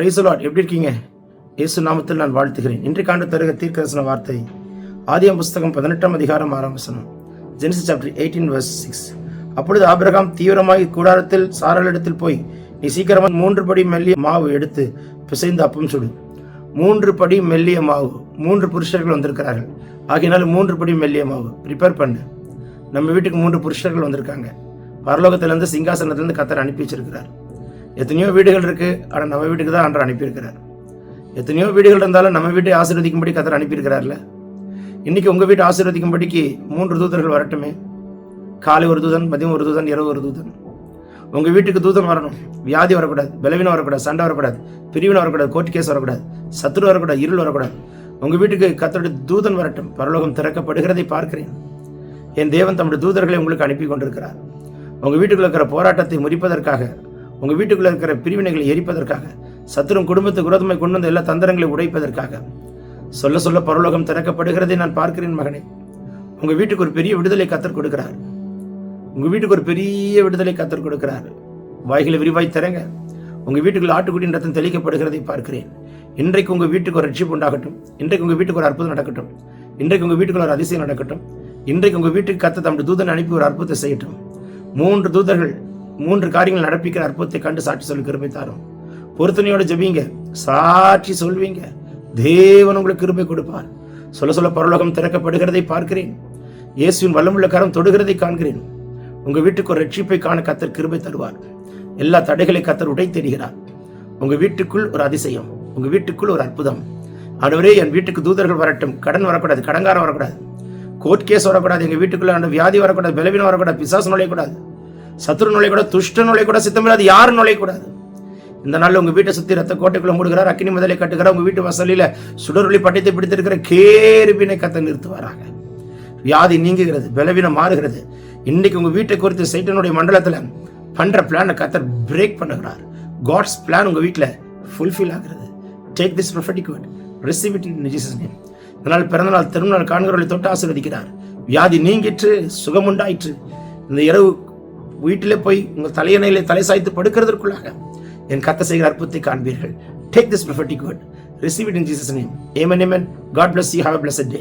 பிரைசலாட் எப்படி இருக்கீங்க? இயேசு நாமத்தில் நான் வாழ்த்துகிறேன். இன்றைக்காண்டு தருக தீர்க்கதரிசன வார்த்தை ஆதியம் புஸ்தகம் பதினெட்டாம் அதிகாரம் ஆறாம் வசனம் Genesis chapter eighteen verse six அப்பொழுது ஆபிரகாம் தீவிரமாக கூடாரத்தில் சாரலிடத்தில் போய் நீ சீக்கிரமாக மூன்று படி மெல்லிய மாவு எடுத்து பிசைந்து அப்பம் சுடு. மூன்று படி மெல்லிய மாவு மூன்று புருஷர்கள் வந்திருக்கிறார்கள். ஆகையினால மூன்று படி மெல்லிய மாவு ப்ரிப்பேர் பண்ணு. நம்ம வீட்டுக்கு மூன்று புருஷர்கள் வந்திருக்காங்க. பரலோகத்திலேருந்து சிங்காசனத்திலேருந்து கத்தர் அனுப்பி வச்சிருக்கிறார். எத்தனையோ வீடுகள் இருக்கு. ஆனால் நம்ம வீட்டுக்கு தான் அன்று அனுப்பியிருக்கிறார். எத்தனையோ வீடுகள் இருந்தாலும் நம்ம வீட்டை ஆசீர்வதிக்கும்படி கத்தர் அனுப்பியிருக்கிறார்ல. இன்னைக்கு உங்கள் வீட்டை ஆசீர்வதிக்கும்படிக்கு மூன்று தூதர்கள் வரட்டுமே. காலை ஒரு தூதன் மதியம் ஒரு தூதன் இரவு ஒரு தூதன். உங்கள் வீட்டுக்கு தூதன் வரணும். வியாதி வரக்கூடாது பலவீனம் வரக்கூடாது சண்டை வரக்கூடாது பிரிவினை வரக்கூடாது கோர்ட் கேஸ் வரக்கூடாது சத்துரு வரக்கூடாது இருள் வரக்கூடாது. உங்கள் வீட்டுக்கு கத்தருடைய தூதன் வரட்டும். பரலோகம் திறக்கப்படுகிறதை பார்க்கிறேன். என் தேவன் தம்முடைய தூதர்களை உங்களுக்கு அனுப்பி கொண்டிருக்கிறார் உங்கள் வீட்டுக்குள்ள இருக்கிற போராட்டத்தை முறிப்பதற்காக உங்கள் வீட்டுக்குள்ளே இருக்கிற பிரிவினைகளை எரிப்பதற்காக சத்துரும் குடும்பத்துக்கு விரோதமாய் கொண்டு வந்த எல்லா தந்திரங்களை உடைப்பதற்காக. சொல்ல சொல்ல பரலோகம் திறக்கப்படுகிறதை நான் பார்க்கிறேன் மகனே. உங்கள் வீட்டுக்கு ஒரு பெரிய விடுதலை கத்தர் கொடுக்கிறார். உங்கள் வீட்டுக்கு ஒரு பெரிய விடுதலை கத்தர் கொடுக்கிறார். வாய்களை விரிவாய் திறங்க உங்கள் வீட்டுக்குள்ள ஆட்டுக்குட்டியின் ரத்தம் தெளிக்கப்படுகிறதை பார்க்கிறேன். இன்றைக்கு உங்கள் வீட்டுக்கு ஒரு ரட்சிப்பு உண்டாகட்டும். இன்றைக்கு உங்கள் வீட்டுக்கு ஒரு அற்புதம் நடக்கட்டும். இன்றைக்கு உங்கள் வீட்டுக்குள்ள ஒரு அதிசயம் நடக்கட்டும். இன்றைக்கு உங்கள் வீட்டுக்கு கத்த தம்முடைய தூதன் அனுப்பி ஒரு அற்புதத்தை செய்யட்டும். மூன்று தூதர்கள் மூன்று காரியங்கள் நடப்பிக்கிற அற்புதத்தை கண்டு சாட்சி சொல்லி கிருபை தாரும். பொருத்தனையோட ஜபிங்க. சாட்சி சொல்வீங்க. தேவன் உங்களுக்கு கிருபை கொடுப்பார். சொல்ல சொல்ல பரலோகம் திறக்கப்படுகிறதை பார்க்கிறேன். இயேசுவின் வல்லமுள்ள கரம் தொடுகிறதை காண்கிறேன். உங்க வீட்டுக்கு ஒரு ரட்சிப்பை காண கத்தர் கிருபை தருவார். எல்லா தடைகளை கத்தர் உடை தெரிகிறார் உங்க வீட்டுக்குள் ஒரு அதிசயம். உங்க வீட்டுக்குள் ஒரு அற்புதம். ஆண்டவரே என் வீட்டுக்கு தூதர்கள் வரட்டும். கடன் வரக்கூடாது கடங்காரம் வரக்கூடாது. கோர்ட் கேஸ் வரக்கூடாது எங்க வீட்டுக்குள்ள வியாதி வரக்கூடாது பலவீனம் வரக்கூடாது பிசாசு நுழையக்கூடாது. சத்துரு நுழையக்கூடாது துஷ்ட நுழையக்கூடாது சித்தமில்லாது யாரும் நுழையக்கூடாது? இந்த நாள் உங்க வீட்டை சுத்தி ரத்த கோட்டைக்குள்ள மூடுகிறார் அக்கினி முதலை கட்டுகிறார் உங்க வீட்டு வசலில சுடரொளி பட்டத்தை பிடித்திருக்கிற கேருவினை கத்த நிறுத்துவாராக. வியாதி நீங்குகிறது பலவீனம் மாறுகிறது. இன்னைக்கு உங்க வீட்டை குறித்து சைட்டனுடைய மண்டலத்துல பண்ற பிளானை கத்தர் பிரேக் பண்ணுகிறார். காட்ஸ் பிளான் உங்க வீட்டுல ஃபுல்ஃபில் ஆகிறது. Take this prophetic word receive it in Jesus name இதனால் பிறந்தநாள் திருநாள் காண்கிறவர்களை தொட்டு ஆசீர்வதிக்கிறார். வியாதி நீங்கிற்று சுகமுண்டாயிற்று. இந்த இரவு வீட்டிலே போய் உங்கள் தலையணையிலே தலை சாய்த்து படுக்கிறதற்குள்ளாக என் கத்த செய்கிற அற்புதத்தை காண்பீர்கள். Take this prophetic word receive it in Jesus name amen amen God bless you have a bless day